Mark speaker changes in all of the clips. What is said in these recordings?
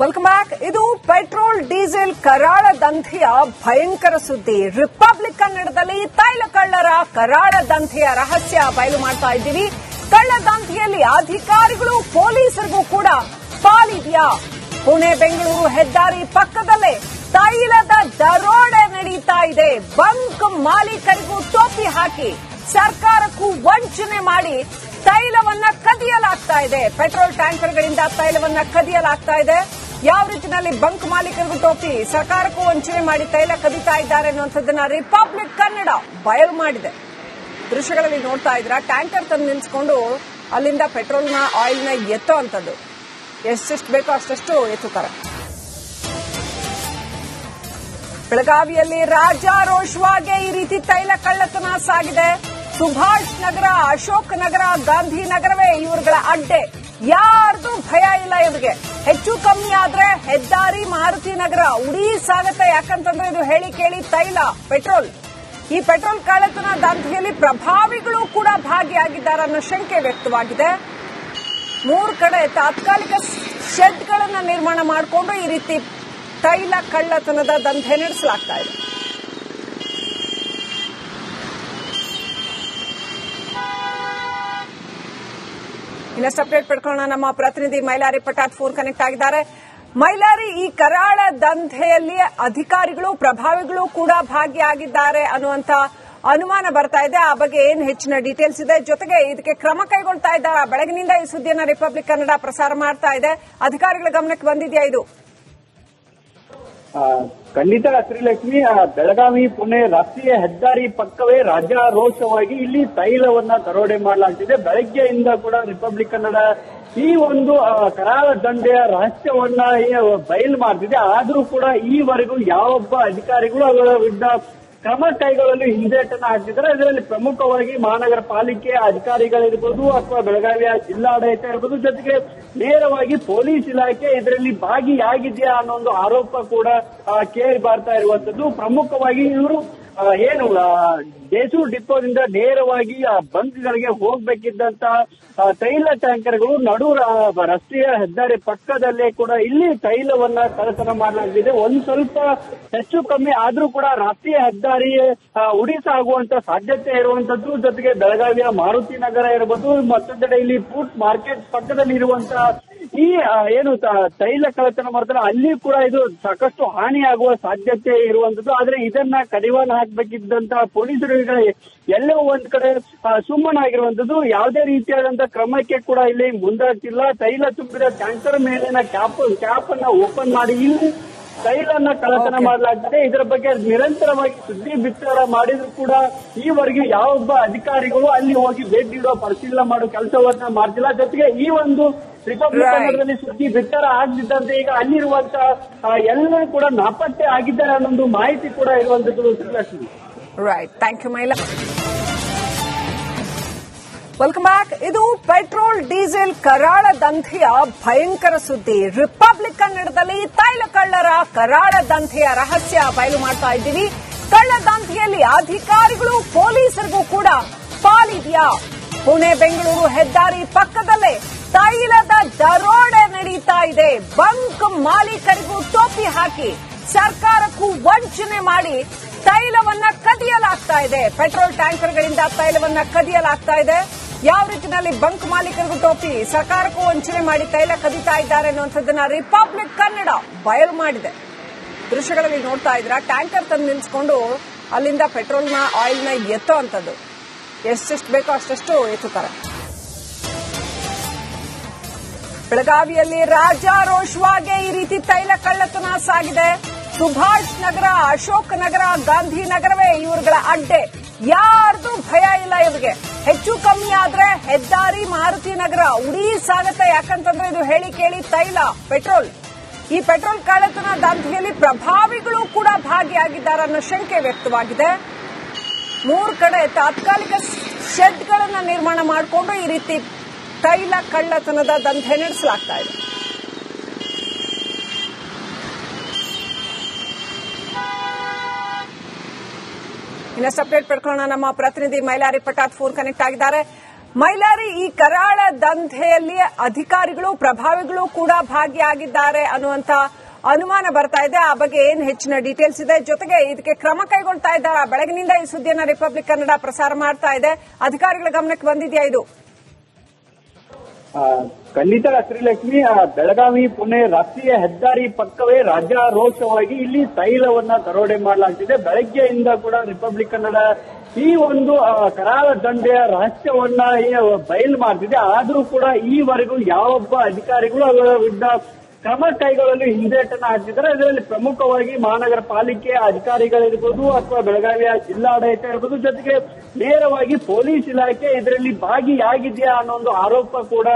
Speaker 1: Welcome back ಇದು petrol, diesel, ಕರಾಳ ದಂಧೆಯ ಭಯಂಕರ ಸುದ್ದಿ. ರಿಪಬ್ಲಿಕ್ ಕನ್ನಡದಲ್ಲಿ ತೈಲ ಕಳ್ಳರ ಕರಾಳ ದಂಧೆಯ ರಹಸ್ಯ ಬಯಲು ಮಾಡ್ತಾ ಇದ್ದೀವಿ. ಕಳ್ಳ ದಂಧೆಯಲ್ಲಿ ಅಧಿಕಾರಿಗಳು, ಪೊಲೀಸರಿಗೂ ಕೂಡ ಪಾಲಿದೆಯಾ? ಪುಣೆ, ಬೆಂಗಳೂರು ಹೆದ್ದಾರಿ ಪಕ್ಕದಲ್ಲೇ ತೈಲದ ದರೋಡೆ ನಡೀತಾ ಇದೆ. ಬಂಕ್ ಮಾಲೀಕರಿಗೂ ಟೋಪಿ ಹಾಕಿ ಸರ್ಕಾರಕ್ಕೂ ವಂಚನೆ ಮಾಡಿ ತೈಲವನ್ನ ಕದಿಯಲಾಗ್ತಾ ಇದೆ. ಪೆಟ್ರೋಲ್ ಟ್ಯಾಂಕರ್ಗಳಿಂದ ತೈಲವನ್ನ ಕದಿಯಲಾಗ್ತಾ ಇದೆ. ಯಾವ ರೀತಿಯಲ್ಲಿ ಬಂಕ್ ಮಾಲೀಕರಿಗೂ ಟೋಪಿ ಸರ್ಕಾರಕ್ಕೂ ವಂಚನೆ ಮಾಡಿ ತೈಲ ಕದಿತಾ ಇದ್ದಾರೆ ಅನ್ನುವಂಥದ್ದನ್ನ ರಿಪಬ್ಲಿಕ್ ಕನ್ನಡ ಬಯಲು ಮಾಡಿದೆ. ದೃಶ್ಯಗಳಲ್ಲಿ ನೋಡ್ತಾ ಇದ್ರ ಟ್ಯಾಂಕರ್ ತಂದು ನಿಲ್ಸ್ಕೊಂಡು ಅಲ್ಲಿಂದ ಪೆಟ್ರೋಲ್ನ, ಆಯಿಲ್ನ ಎತ್ತೋ ಅಂತದ್ದು ಎಷ್ಟೆಷ್ಟು ಬೇಕೋ ಅಷ್ಟಷ್ಟು ಎತ್ತುತ್ತಾರೆ ಬೆಳಗಾವಿಯಲ್ಲಿ ರಾಜಾರೋಷವಾಗಿ ಈ ರೀತಿ ತೈಲ ಕಳ್ಳತನ ಸಾಗಿದೆ. ಸುಭಾಷ್ ನಗರ, ಅಶೋಕ್ ನಗರ, ಗಾಂಧಿ ನಗರವೇ ಇವರುಗಳ ಅಡ್ಡೆ. ಯಾರ್ದು ಭಯ ಇಲ್ಲ ಇವರಿಗೆ. ಹೆಚ್ಚು ಕಮ್ಮಿ ಆದ್ರೆ ಹೆದ್ದಾರಿ ಮಾರುತಿ ನಗರ, ಉಡೀ ಸಾಗತ್ತೆ. ಯಾಕಂತಂದ್ರೆ ಇದು ಹೇಳಿ ಕೇಳಿ ತೈಲ, ಪೆಟ್ರೋಲ್. ಈ ಪೆಟ್ರೋಲ್ ಕಳ್ಳತನ ದಂಧೆಯಲ್ಲಿ ಪ್ರಭಾವಿಗಳು ಕೂಡ ಭಾಗಿಯಾಗಿದ್ದಾರೆ ಅನ್ನೋ ಶಂಕೆ ವ್ಯಕ್ತವಾಗಿದೆ. ಮೂರು ಕಡೆ ತಾತ್ಕಾಲಿಕ ಶೆಡ್ಗಳನ್ನು ನಿರ್ಮಾಣ ಮಾಡಿಕೊಂಡು ಈ ರೀತಿ ತೈಲ ಕಳ್ಳತನದ ದಂಧೆ ನಡೆಸಲಾಗ್ತಾ ಇದೆ. ಇನ್ನಷ್ಟು ಅಪ್ಡೇಟ್ ಪಡ್ಕೊಳ್ಳೋಣ. ನಮ್ಮ ಪ್ರತಿನಿಧಿ ಮೈಲಾರಿ ಪಟಾಟ್ ಫೋನ್ ಕನೆಕ್ಟ್ ಆಗಿದ್ದಾರೆ. ಮೈಲಾರಿ, ಈ ಕರಾಳ ದಂಧೆಯಲ್ಲಿ ಅಧಿಕಾರಿಗಳು, ಪ್ರಭಾವಿಗಳು ಕೂಡ ಭಾಗಿಯಾಗಿದ್ದಾರೆ ಅನ್ನುವಂತ ಅನುಮಾನ ಬರ್ತಾ ಇದೆ. ಆ ಬಗ್ಗೆ ಏನ್ ಹೆಚ್ಚಿನ ಡೀಟೇಲ್ಸ್ ಇದೆ? ಜೊತೆಗೆ ಇದಕ್ಕೆ ಕ್ರಮ ಕೈಗೊಳ್ತಾ ಇದ್ದಾರೆ? ಬೆಳಗಿನಿಂದ ಈ ಸುದ್ದಿಯನ್ನ ರಿಪಬ್ಲಿಕ್ ಕನ್ನಡ ಪ್ರಸಾರ ಮಾಡ್ತಾ ಇದೆ. ಅಧಿಕಾರಿಗಳ ಗಮನಕ್ಕೆ ಬಂದಿದೆಯಾ ಇದು?
Speaker 2: ಖಂಡಿತ ಶ್ರೀಲಕ್ಷ್ಮಿ ಬೆಳಗಾವಿ ಪುಣೆ ರಾಷ್ಟ್ರೀಯ ಹೆದ್ದಾರಿ ಪಕ್ಕವೇ ರಾಜ್ಯಾರೋಷವಾಗಿ ಇಲ್ಲಿ ತೈಲವನ್ನ ದರೋಡೆ ಮಾಡಲಾಗ್ತಿದೆ. ಬೆಳಗ್ಗೆಯಿಂದ ಕೂಡ ರಿಪಬ್ಲಿಕ್ ಕನ್ನಡ ಈ ಒಂದು ಕರಾಳ ದಂಡೆಯ ರಹಸ್ಯವನ್ನ ಬಯಲು ಮಾಡ್ತಿದೆ. ಆದ್ರೂ ಕೂಡ ಈವರೆಗೂ ಯಾವೊಬ್ಬ ಅಧಿಕಾರಿಗಳು ಅದರ ವಿರುದ್ಧ ಕ್ರಮ ಕೈಗೊಳ್ಳಲು ಹಿಂದೇಟನ ಹಾಕಿದ್ರೆ ಅದರಲ್ಲಿ ಪ್ರಮುಖವಾಗಿ ಮಹಾನಗರ ಪಾಲಿಕೆ ಅಧಿಕಾರಿಗಳಿರ್ಬೋದು ಅಥವಾ ಬೆಳಗಾವಿಯ ಜಿಲ್ಲಾಡಳಿತ ಇರ್ಬೋದು. ಜೊತೆಗೆ ನೇರವಾಗಿ ಪೊಲೀಸ್ ಇಲಾಖೆ ಇದರಲ್ಲಿ ಭಾಗಿಯಾಗಿದೆಯಾ ಅನ್ನೋ ಒಂದು ಆರೋಪ ಕೂಡ ಕೇಳಿ ಬರ್ತಾ ಇರುವಂತದ್ದು ಪ್ರಮುಖವಾಗಿ ಇವರು ಏನು ದೇಸೂರು ಡಿಪೋದಿಂದ ನೇರವಾಗಿ, ಆ ಬಂಕ್ಗಳಿಗೆ ಹೋಗ್ಬೇಕಿದ್ದಂತ ತೈಲ ಟ್ಯಾಂಕರ್ಗಳು ನಡು ರಸ್ತೆಯ ಹೆದ್ದಾರಿ ಪಕ್ಕದಲ್ಲೇ ಕೂಡ ಇಲ್ಲಿ ತೈಲವನ್ನ ಕಳತನ ಮಾಡಲಾಗಿದೆ. ಒಂದ್ ಸ್ವಲ್ಪ ಹೆಚ್ಚು ಕಮ್ಮಿ ಆದ್ರೂ ಕೂಡ ರಾಷ್ಟ್ರೀಯ ಹೆದ್ದಾರಿ ಉಡಿಸ ಆಗುವಂತ ಸಾಧ್ಯತೆ ಇರುವಂತದ್ದು. ಜೊತೆಗೆ ಬೆಳಗಾವಿಯ ಮಾರುತಿ ನಗರ ಇರಬಹುದು ಮತ್ತೊಂದೆಡೆ ಇಲ್ಲಿ ಫುಡ್ ಮಾರ್ಕೆಟ್ ಪಕ್ಕದಲ್ಲಿ ಇರುವಂತ ಈ ಏನು ತೈಲ ಕಳ್ಳತನ ಮಾಡ್ತಾರೆ ಅಲ್ಲಿ ಕೂಡ ಇದು ಸಾಕಷ್ಟು ಹಾನಿಯಾಗುವ ಸಾಧ್ಯತೆ ಇರುವಂತದ್ದು ಆದ್ರೆ ಇದನ್ನ ಕಡಿವಾಣ ಹಾಕ್ಬೇಕಿದ್ದಂತ ಪೊಲೀಸರು ಈಗ ಎಲ್ಲೋ ಒಂದ್ ಕಡೆ ಸುಮ್ಮನಾಗಿರುವಂತದ್ದು ಯಾವುದೇ ರೀತಿಯಾದಂತ ಕ್ರಮಕ್ಕೆ ಕೂಡ ಇಲ್ಲಿ ಮುಂದಾಗ್ತಿಲ್ಲ. ತೈಲ ತುಂಬಿದ ಟ್ಯಾಂಕರ್ ಮೇಲಿನ ಕ್ಯಾಪ್ ಕ್ಯಾಪ್ ಅನ್ನ ಓಪನ್ ಮಾಡಿ ಇಲ್ಲಿ ತೈಲನ್ನ ಕಳ್ಳತನ ಮಾಡಲಾಗ್ತದೆ. ಇದರ ಬಗ್ಗೆ ನಿರಂತರವಾಗಿ ಸುದ್ದಿ ಬಿತ್ತರ ಮಾಡಿದ್ರು ಕೂಡ ಈವರೆಗೆ ಯಾವೊಬ್ಬ ಅಧಿಕಾರಿಗಳು ಅಲ್ಲಿ ಹೋಗಿ ಭೇಟಿ ನೀಡುವ ಪರಿಶೀಲನೆ ಮಾಡೋ ಕೆಲಸವನ್ನ ಮಾಡ್ತಿಲ್ಲ. ಜೊತೆಗೆ ಈ ಒಂದು ರಿಪಬ್ಲಿಕ್. ಕನ್ನಡದಲ್ಲಿ ಸುದ್ದಿ ಬಿತ್ತರ ಆಗದಿದ್ದಂತೆ ಈಗ ಅಲ್ಲಿರುವಂತ ಆ, ಎಲ್ಲರೂ ಕೂಡ ನಾಪತ್ತೆ ಆಗಿದ್ದಾರೆ ಅನ್ನೋದು ಮಾಹಿತಿ ಕೂಡ ಇರುವಂತದ್ದು
Speaker 1: ರೈಟ್ ಥ್ಯಾಂಕ್ ಯು ಮೈಲಾ ವೆಲ್ಕಮ್ ಬ್ಯಾಕ್ ಇದು ಪೆಟ್ರೋಲ್ ಡೀಸೆಲ್ ಕರಾಳ ದಂಧೆಯ ಭಯಂಕರ ಸುದ್ದಿ. ರಿಪಬ್ಲಿಕ್ ಕನ್ನಡದಲ್ಲಿ ತೈಲ ಕಳ್ಳರ ಕರಾಳ ದಂಧೆಯ ರಹಸ್ಯ ಬಯಲು ಮಾಡ್ತಾ ಇದ್ದೀವಿ. ಕಳ್ಳ ದಂಧೆಯಲ್ಲಿ ಅಧಿಕಾರಿಗಳು ಪೊಲೀಸರಿಗೂ ಕೂಡ ಪಾಲಿದೆಯಾ? ಪುಣೆ ಬೆಂಗಳೂರು ಹೆದ್ದಾರಿ ಪಕ್ಕದಲ್ಲೇ ತೈಲದ ದರೋಡೆ ನಡೀತಾ ಇದೆ. ಬಂಕ್ ಮಾಲೀಕರಿಗೂ ಟೋಪಿ ಹಾಕಿ ಸರ್ಕಾರಕ್ಕೂ ವಂಚನೆ ಮಾಡಿ ತೈಲವನ್ನ ಕದಿಯಲಾಗ್ತಾ ಇದೆ. ಪೆಟ್ರೋಲ್ ಟ್ಯಾಂಕರ್ಗಳಿಂದ ತೈಲವನ್ನ ಕದಿಯಲಾಗ್ತಾ ಇದೆ. ಯಾವ ರೀತಿಯಲ್ಲಿ ಬಂಕ್ ಮಾಲೀಕರಿಗೂ ಟೋಪಿ ಸರ್ಕಾರಕ್ಕೂ ವಂಚನೆ ಮಾಡಿ ತೈಲ ಕದಿತಾ ಇದ್ದಾರೆ ಅನ್ನುವಂಥದ್ದನ್ನ ರಿಪಬ್ಲಿಕ್ ಕನ್ನಡ ಬಯಲು ಮಾಡಿದೆ. ದೃಶ್ಯಗಳಲ್ಲಿ ನೋಡ್ತಾ ಇದ್ರ ಟ್ಯಾಂಕರ್ ತಂದು ನಿಲ್ಸ್ಕೊಂಡು ಅಲ್ಲಿಂದ ಪೆಟ್ರೋಲ್ನ ಆಯಿಲ್ನ ಎತ್ತೋ ಅಂತದ್ದು ಎಷ್ಟೆಷ್ಟು ಬೇಕೋ ಅಷ್ಟೆಷ್ಟು ಎತ್ತುತ್ತಾರೆ. ಬೆಳಗಾವಿಯಲ್ಲಿ ರಾಜಾರೋಷವಾಗಿ ಈ ರೀತಿ ತೈಲ ಕಳ್ಳತನ ಸಾಗಿದೆ. ಸುಭಾಷ್ ನಗರ, ಅಶೋಕ್ ನಗರ, ಗಾಂಧಿ ನಗರವೇ ಇವರುಗಳ ಅಡ್ಡೆ. ಯಾರ್ದು ಭಯ ಇಲ್ಲ ಇವರಿಗೆ. ಹೆಚ್ಚು ಕಮ್ಮಿ ಆದ್ರೆ ಹೆದ್ದಾರಿ, ಮಾರುತಿ ನಗರ, ಉಡೀ ಸಾಗತ್ತೆ. ಯಾಕಂತಂದ್ರೆ ಇದು ಹೇಳಿ ಕೇಳಿ ತೈಲ, ಪೆಟ್ರೋಲ್. ಈ ಪೆಟ್ರೋಲ್ ಕಳ್ಳತನ ದಂಧೆಯಲ್ಲಿ ಪ್ರಭಾವಿಗಳು ಕೂಡ ಭಾಗಿಯಾಗಿದ್ದಾರೆ ಅನ್ನೋ ಶಂಕೆ ವ್ಯಕ್ತವಾಗಿದೆ. ಮೂರು ಕಡೆ ತಾತ್ಕಾಲಿಕ ಶೆಡ್ಗಳನ್ನು ನಿರ್ಮಾಣ ಮಾಡಿಕೊಂಡು ಈ ರೀತಿ ತೈಲ ಕಳ್ಳತನದ ದಂಧೆ ನಡೆಸಲಾಗ್ತಾ ಇದೆ. ಇನ್ನಷ್ಟು ಅಪ್ಡೇಟ್ ಪಡ್ಕೊಳ್ಳೋಣ. ನಮ್ಮ ಪ್ರತಿನಿಧಿ ಮೈಲಾರಿ ಪಟಾತ್ ಫೋನ್ ಕನೆಕ್ಟ್ ಆಗಿದ್ದಾರೆ. ಮೈಲಾರಿ, ಈ ಕರಾಳ ದಂಧೆಯಲ್ಲಿ ಅಧಿಕಾರಿಗಳು, ಪ್ರಭಾವಿಗಳು ಕೂಡ ಭಾಗಿಯಾಗಿದ್ದಾರೆ ಅನ್ನುವಂತ ಅನುಮಾನ ಬರ್ತಾ ಇದೆ. ಆ ಬಗ್ಗೆ ಏನ್ ಹೆಚ್ಚಿನ ಡೀಟೇಲ್ಸ್ ಇದೆ. ಜೊತೆಗೆ ಇದಕ್ಕೆ ಕ್ರಮ ಕೈಗೊಳ್ತಾ ಇದ್ದಾರೆ. ಬೆಳಗಿನಿಂದ ಈ ಸುದ್ದಿಯನ್ನ ರಿಪಬ್ಲಿಕ್ ಕನ್ನಡ ಪ್ರಸಾರ ಮಾಡ್ತಾ ಇದೆ. ಅಧಿಕಾರಿಗಳ ಗಮನಕ್ಕೆ ಬಂದಿದೆಯಾ ಇದು?
Speaker 2: ಖಂಡಿತ ಶ್ರೀಲಕ್ಷ್ಮಿ ಬೆಳಗಾವಿ ಪುಣೆ ರಾಷ್ಟ್ರೀಯ ಹೆದ್ದಾರಿ ಪಕ್ಕವೇ ರಾಜ್ಯಾರೋಷವಾಗಿ ಇಲ್ಲಿ ತೈಲವನ್ನ ದರೋಡೆ ಮಾಡಲಾಗ್ತಿದೆ. ಬೆಳಗ್ಗೆಯಿಂದ ಕೂಡ ರಿಪಬ್ಲಿಕ್ ಕನ್ನಡ ಈ ಒಂದು ಕರಾಳ ದಂಡೆಯ ರಹಸ್ಯವನ್ನ ಬಯಲು ಮಾಡ್ತಿದೆ. ಆದ್ರೂ ಕೂಡ ಈವರೆಗೂ ಯಾವೊಬ್ಬ ಅಧಿಕಾರಿಗಳು ಅದರ ವಿರುದ್ಧ ಕ್ರಮ ಕೈಗೊಳ್ಳಲು ಹಿಂದೇಟನ್ನ ಹಾಕಿದ್ದಾರೆ ಅದರಲ್ಲಿ ಪ್ರಮುಖವಾಗಿ ಮಹಾನಗರ ಪಾಲಿಕೆ ಅಧಿಕಾರಿಗಳಿರ್ಬೋದು ಅಥವಾ ಬೆಳಗಾವಿಯ ಜಿಲ್ಲಾಡಳಿತ ಇರ್ಬೋದು. ಜೊತೆಗೆ ನೇರವಾಗಿ ಪೊಲೀಸ್ ಇಲಾಖೆ ಇದರಲ್ಲಿ ಭಾಗಿಯಾಗಿದೆಯಾ ಅನ್ನೋ ಒಂದು ಆರೋಪ ಕೂಡ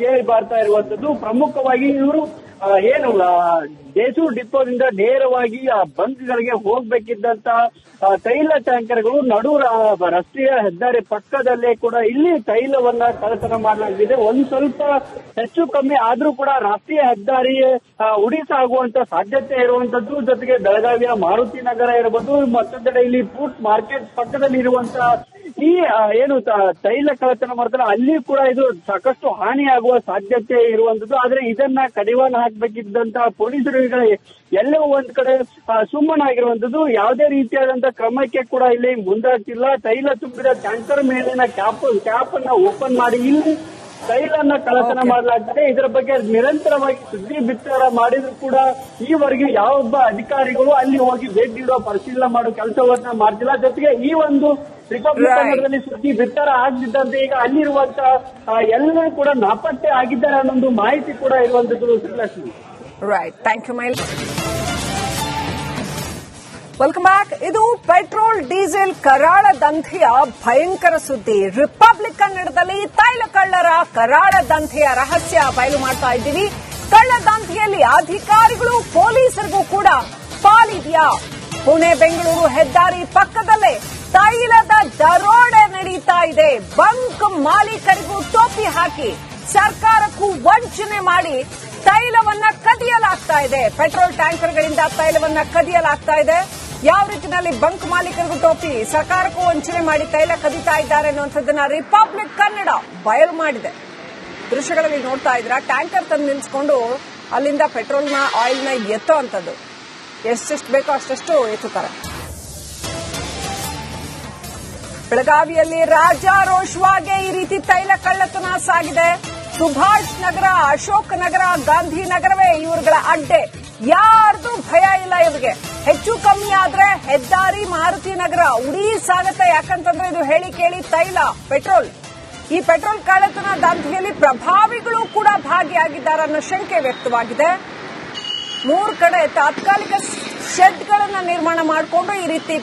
Speaker 2: ಕೇಳಿ ಬರ್ತಾ ಇರುವಂತದ್ದು. ಪ್ರಮುಖವಾಗಿ ಇವರು ಏನು ದೇಸೂರು ಡಿಪೋದಿಂದ ನೇರವಾಗಿ ಆ ಬಂಕ್ಗಳಿಗೆ ಹೋಗ್ಬೇಕಿದ್ದಂತ ತೈಲ ಟ್ಯಾಂಕರ್ಗಳು ನಡು ರಸ್ತೆಯ ಹೆದ್ದಾರಿ ಪಕ್ಕದಲ್ಲೇ ಕೂಡ ಇಲ್ಲಿ ತೈಲವನ್ನ ಕಳಸನ ಮಾಡಲಾಗಿದೆ. ಒಂದ್ ಸ್ವಲ್ಪ ಹೆಚ್ಚು ಕಮ್ಮಿ ಆದ್ರೂ ಕೂಡ ರಾಷ್ಟ್ರೀಯ ಹೆದ್ದಾರಿ ಉಡಿಸ ಆಗುವಂತ ಸಾಧ್ಯತೆ ಇರುವಂತದ್ದು. ಜೊತೆಗೆ ಬೆಳಗಾವಿಯ ಮಾರುತಿ ನಗರ ಇರಬಹುದು ಮತ್ತೊಂದೆಡೆ ಇಲ್ಲಿ ಫ್ರೂಟ್ ಮಾರ್ಕೆಟ್ ಪಕ್ಕದಲ್ಲಿ ಇರುವಂತ ಈ ಏನು ತೈಲ ಕಳ್ಳತನ ಮಾಡ್ತಾರೆ, ಅಲ್ಲಿ ಕೂಡ ಇದು ಸಾಕಷ್ಟು ಹಾನಿಯಾಗುವ ಸಾಧ್ಯತೆ ಇರುವಂತದ್ದು ಆದ್ರೆ ಇದನ್ನ ಕಡಿವಾಣ ಹಾಕ್ಬೇಕಿದ್ದಂತ ಪೊಲೀಸರು ಈಗ ಎಲ್ಲೋ ಒಂದ್ ಕಡೆ ಸುಮ್ಮನಾಗಿರುವಂತದ್ದು ಯಾವುದೇ ರೀತಿಯಾದಂತಹ ಕ್ರಮಕ್ಕೆ ಕೂಡ ಇಲ್ಲಿ ಮುಂದಾಗ್ತಿಲ್ಲ. ತೈಲ ತುಂಬಿದ ಟ್ಯಾಂಕರ್ ಮೇಲಿನ ಕ್ಯಾಪ್ ಕ್ಯಾಪ್ ಅನ್ನ ಓಪನ್ ಮಾಡಿ, ಇಲ್ಲಿ ತೈಲನ್ನ ಕಳಸನ ಮಾಡಲಾಗ್ತದೆ. ಇದರ ಬಗ್ಗೆ ನಿರಂತರವಾಗಿ ಸುದ್ದಿ ಬಿತ್ತರ ಮಾಡಿದ್ರು ಕೂಡ ಈವರೆಗೆ ಯಾವೊಬ್ಬ ಅಧಿಕಾರಿಗಳು ಅಲ್ಲಿ ಹೋಗಿ ಭೇಟಿ ನೀಡುವ ಪರಿಶೀಲನೆ ಮಾಡೋ ಕೆಲಸವನ್ನ ಮಾಡ್ತಿಲ್ಲ. ಜೊತೆಗೆ ಈ ಒಂದು ರಿಪಬ್ಲಿಕ್. ಕನ್ನಡದಲ್ಲಿ ಸುದ್ದಿ ಬಿತ್ತರ ಆಗದಿದ್ದಂತೆ ಈಗ ಅಲ್ಲಿರುವಂತ ಆ, ಎಲ್ಲರೂ ಕೂಡ ನಾಪತ್ತೆ ಆಗಿದ್ದಾರೆ ಅನ್ನೋ ಒಂದು ಮಾಹಿತಿ ಕೂಡ ಇರುವಂತದ್ದು ಶ್ರೀಲಕ್ಷ್ಮಿ.
Speaker 1: ರೈಟ್ ಥ್ಯಾಂಕ್ ಯು ಮೈಲ್ ವೆಲ್ಕಮ್ ಬ್ಯಾಕ್ ಇದು ಪೆಟ್ರೋಲ್, ಡೀಸೆಲ್, ಕರಾಳ ದಂಧೆಯ ಭಯಂಕರ ಸುದ್ದಿ. ರಿಪಬ್ಲಿಕ್ ಕನ್ನಡದಲ್ಲಿ ತೈಲ ಕಳ್ಳರ ಕರಾಳ ದಂಧೆಯ ರಹಸ್ಯ ಬಯಲು ಮಾಡ್ತಾ ಇದ್ದೀವಿ ಕಳ್ಳ ದಂಧೆಯಲ್ಲಿ ಅಧಿಕಾರಿಗಳು ಪೊಲೀಸರಿಗೂ ಕೂಡ ಪಾಲಿದೆಯಾ? ಪುಣೆ, ಬೆಂಗಳೂರು ಹೆದ್ದಾರಿ ಪಕ್ಕದಲ್ಲೇ ತೈಲದ ದರೋಡೆ ನಡೀತಾ ಇದೆ. ಬಂಕ್ ಮಾಲೀಕರಿಗೂ ಟೋಪಿ ಹಾಕಿ ಸರ್ಕಾರಕ್ಕೂ ವಂಚನೆ ಮಾಡಿ ತೈಲವನ್ನ ಕದಿಯಲಾಗ್ತಾ ಇದೆ. ಪೆಟ್ರೋಲ್ ಟ್ಯಾಂಕರ್ಗಳಿಂದ ತೈಲವನ್ನ ಕದಿಯಲಾಗ್ತಾ ಇದೆ. ಯಾವ ರೀತಿಯಲ್ಲಿ ಬಂಕ್ ಮಾಲೀಕರಿಗೂ ಟೋಪಿ ಸರ್ಕಾರಕ್ಕೂ ವಂಚನೆ ಮಾಡಿ ತೈಲ ಕದೀತಾ ಇದ್ದಾರೆ ಅನ್ನುವಂಥದ್ದನ್ನ ರಿಪಬ್ಲಿಕ್ ಕನ್ನಡ ಬಯಲು ಮಾಡಿದೆ. ದೃಶ್ಯಗಳಲ್ಲಿ ನೋಡ್ತಾ ಇದ್ರ ಟ್ಯಾಂಕರ್ ತಂದು ನಿಲ್ಸ್ಕೊಂಡು ಅಲ್ಲಿಂದ ಪೆಟ್ರೋಲ್ನ, ಆಯಿಲ್ನ ಎತ್ತೋ ಅಂತದ್ದು ಎಷ್ಟೆಷ್ಟು ಬೇಕೋ ಅಷ್ಟೆಷ್ಟು ಎತ್ತುತ್ತಾರೆ. ಬೆಳಗಾವಿಯಲ್ಲಿ ರಾಜಾರೋಷವಾಗಿ ಈ ರೀತಿ ತೈಲ ಕಳ್ಳತನ ಸಾಗಿದೆ. ಸುಭಾಷ್ ನಗರ, ಅಶೋಕ್ ನಗರ, ಗಾಂಧಿ ನಗರವೇ ಇವರುಗಳ ಅಡ್ಡೆ. ಯಾರ್ದು ಭಯ ಇಲ್ಲ ಇವ್ರಿಗೆ. ಹೆಚ್ಚು ಕಮ್ಮಿ ಆದ್ರೆ ಹೆದ್ದಾರಿ ಮಾರುತಿ ನಗರ ಉಡೀ ಸಾಗತ್ತೆ ಯಾಕಂತಂದ್ರೆ ಇದು ಹೇಳಿ ಕೇಳಿ ತೈಲ, ಪೆಟ್ರೋಲ್. ಈ ಪೆಟ್ರೋಲ್ ಕಳ್ಳತನ ದಂಧೆಯಲ್ಲಿ ಪ್ರಭಾವಿಗಳು ಕೂಡ ಭಾಗಿಯಾಗಿದ್ದಾರೆ ಅನ್ನೋ ಶಂಕೆ ವ್ಯಕ್ತವಾಗಿದೆ. ಮೂರು ಕಡೆ ತಾತ್ಕಾಲಿಕ ಶೆಡ್ಗಳನ್ನ ನಿರ್ಮಾಣ ಮಾಡಿಕೊಂಡು ಈ ರೀತಿ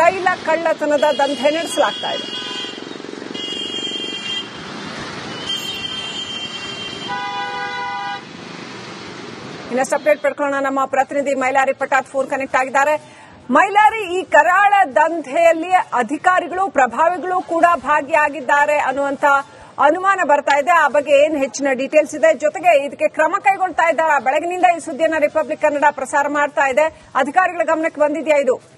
Speaker 1: ತೈಲ ಕಳ್ಳತನದ ದಂಧೆ ನಡೆಸಲಾಗ್ತಾ ಇದೆ. ಇನ್ನಷ್ಟು ಅಪ್ಡೇಟ್ ಪಡ್ಕೊಳ್ಳೋಣ. ನಮ್ಮ ಪ್ರತಿನಿಧಿ ಮೈಲಾರಿ ಪಟಾತ್ ಫೋನ್ ಕನೆಕ್ಟ್ ಆಗಿದ್ದಾರೆ. ಮೈಲಾರಿ, ಈ ಕರಾಳ ದಂಧೆಯಲ್ಲಿ ಅಧಿಕಾರಿಗಳು, ಪ್ರಭಾವಿಗಳು ಕೂಡ ಭಾಗಿಯಾಗಿದ್ದಾರೆ ಅನ್ನುವಂತ ಅನುಮಾನ ಬರ್ತಾ ಇದೆ. ಆ ಬಗ್ಗೆ ಏನ್ ಹೆಚ್ಚಿನ ಡೀಟೇಲ್ಸ್ ಇದೆ. ಜೊತೆಗೆ ಇದಕ್ಕೆ ಕ್ರಮ ಕೈಗೊಳ್ತಾ ಇದ್ದಾರೆ. ಬೆಳಗಿನಿಂದ ಈ ಸುದ್ದಿಯನ್ನ ರಿಪಬ್ಲಿಕ್ ಕನ್ನಡ ಪ್ರಸಾರ ಮಾಡ್ತಾ ಇದೆ. ಅಧಿಕಾರಿಗಳ ಗಮನಕ್ಕೆ ಬಂದಿದೆಯಾ ಇದು?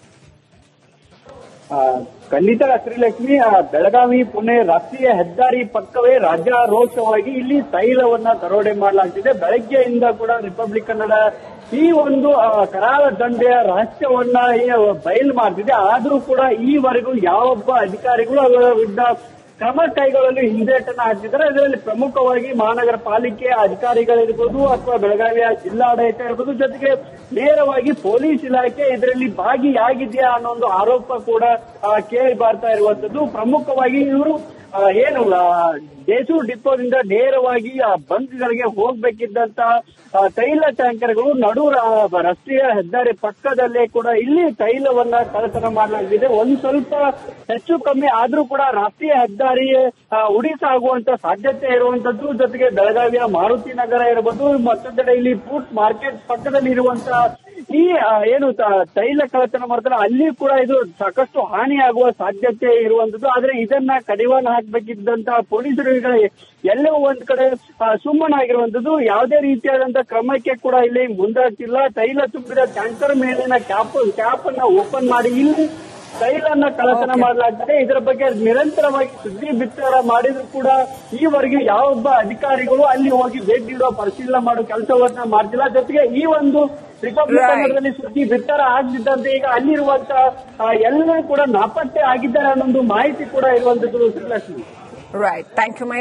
Speaker 2: ಖಂಡಿತ ಶ್ರೀಲಕ್ಷ್ಮಿ ಬೆಳಗಾವಿ ಪುಣೆ ರಾಷ್ಟ್ರೀಯ ಹೆದ್ದಾರಿ ಪಕ್ಕವೇ ರಾಜ್ಯಾರೋಷವಾಗಿ ಇಲ್ಲಿ ತೈಲವನ್ನ ದರೋಡೆ ಮಾಡಲಾಗ್ತಿದೆ. ಬೆಳಗ್ಗೆಯಿಂದ ಕೂಡ ರಿಪಬ್ಲಿಕ್ ಕನ್ನಡ ಈ ಒಂದು ಕರಾಳ ದಂಡೆಯ ರಹಸ್ಯವನ್ನ ಬಯಲು ಮಾಡ್ತಿದೆ. ಆದ್ರೂ ಕೂಡ ಈವರೆಗೂ ಯಾವೊಬ್ಬ ಅಧಿಕಾರಿಗಳು ಅದರ ವಿರುದ್ಧ ಕ್ರಮ ಕೈಗೊಳ್ಳಲು ಹಿಂದೇಟನ್ನು ಹಾಕಿದ್ದಾರೆ ಅದರಲ್ಲಿ ಪ್ರಮುಖವಾಗಿ ಮಹಾನಗರ ಪಾಲಿಕೆ ಅಧಿಕಾರಿಗಳಿರ್ಬೋದು ಅಥವಾ ಬೆಳಗಾವಿಯ ಜಿಲ್ಲಾಡಳಿತ ಇರ್ಬೋದು. ಜೊತೆಗೆ ನೇರವಾಗಿ ಪೊಲೀಸ್ ಇಲಾಖೆ ಇದರಲ್ಲಿ ಭಾಗಿಯಾಗಿದೆಯಾ ಅನ್ನೋ ಒಂದು ಆರೋಪ ಕೂಡ ಕೇಳಿ ಬರ್ತಾ ಇರುವಂತದ್ದು ಪ್ರಮುಖವಾಗಿ ಇವರು ಏನು ದೇಸೂರು ಡಿಪೋದಿಂದ ನೇರವಾಗಿ ಆ ಬಂಕ್ಗಳಿಗೆ ಹೋಗ್ಬೇಕಿದ್ದಂತ ತೈಲ ತೈಲ ಟ್ಯಾಂಕರ್ಗಳು ನಡು ರಸ್ತೆಯ ಹೆದ್ದಾರಿ ಪಕ್ಕದಲ್ಲೇ ಕೂಡ ಇಲ್ಲಿ ತೈಲವನ್ನ ಕಳತನ ಮಾಡಲಾಗಿದೆ. ಒಂದ್ ಸ್ವಲ್ಪ ಹೆಚ್ಚು ಕಮ್ಮಿ ಆದ್ರೂ ಕೂಡ ರಾಷ್ಟ್ರೀಯ ಹೆದ್ದಾರಿ ಉಡಿಸಾಗುವಂತ ಸಾಧ್ಯತೆ ಇರುವಂತದ್ದು, ಜೊತೆಗೆ ಬೆಳಗಾವಿಯ ಮಾರುತಿ ನಗರ ಇರಬಹುದು ಮತ್ತೊಂದೆಡೆ ಇಲ್ಲಿ ಫ್ರೂಟ್ ಮಾರ್ಕೆಟ್ ಪಕ್ಕದಲ್ಲಿ ಇರುವಂತ ಈ ಏನು ತೈಲ ಕಳ್ಳತನ ಮಾಡ್ತಾರೆ ಅಲ್ಲಿ ಕೂಡ ಇದು ಸಾಕಷ್ಟು ಹಾನಿಯಾಗುವ ಸಾಧ್ಯತೆ ಇರುವಂತದ್ದು ಆದ್ರೆ ಇದನ್ನ ಕಡಿವಾಣ ಹಾಕ್ಬೇಕಿದ್ದಂತ ಪೊಲೀಸರು ಈಗ ಎಲ್ಲೋ ಒಂದ್ ಕಡೆ ಸುಮ್ಮನಾಗಿರುವಂತದ್ದು ಯಾವುದೇ ರೀತಿಯಾದಂತ ಕ್ರಮಕ್ಕೆ ಕೂಡ ಇಲ್ಲಿ ಮುಂದಾಗ್ತಿಲ್ಲ. ತೈಲ ತುಂಬಿದ ಟ್ಯಾಂಕರ್ ಮೇಲಿನ ಕ್ಯಾಪ್ ಕ್ಯಾಪ್ ಅನ್ನ ಓಪನ್ ಮಾಡಿ ಇಲ್ಲಿ ತೈಲನ್ನ ಕಳತನ
Speaker 1: Okay.
Speaker 2: ಮಾಡಲಾಗ್ತದೆ. ಇದರ ಬಗ್ಗೆ ನಿರಂತರವಾಗಿ ಸುದ್ದಿ ಬಿತ್ತರ ಮಾಡಿದ್ರು ಕೂಡ ಈವರೆಗೆ ಯಾವೊಬ್ಬ ಅಧಿಕಾರಿಗಳು ಅಲ್ಲಿ ಹೋಗಿ ಭೇಟಿ ನೀಡುವ ಪರಿಶೀಲನೆ ಮಾಡೋ ಕೆಲಸವನ್ನ ಮಾಡ್ತಿಲ್ಲ. ಜೊತೆಗೆ ಈ ಒಂದು ರಿಪಬ್ಲಿಕ್ ಸುದ್ದಿ ಬಿತ್ತರ ಆಗ್ತಿದ್ದಂತೆ ಈಗ ಅಲ್ಲಿರುವಂತ ಎಲ್ಲರೂ ಕೂಡ ನಾಪತ್ತೆ ಆಗಿದ್ದಾರೆ ಅನ್ನೋ ಒಂದು ಮಾಹಿತಿ ಕೂಡ ಇರುವಂತದ್ದು ಶ್ರೀಲಕ್ಷ್ಮಿ
Speaker 1: ರೈಟ್ ಥ್ಯಾಂಕ್ ಯು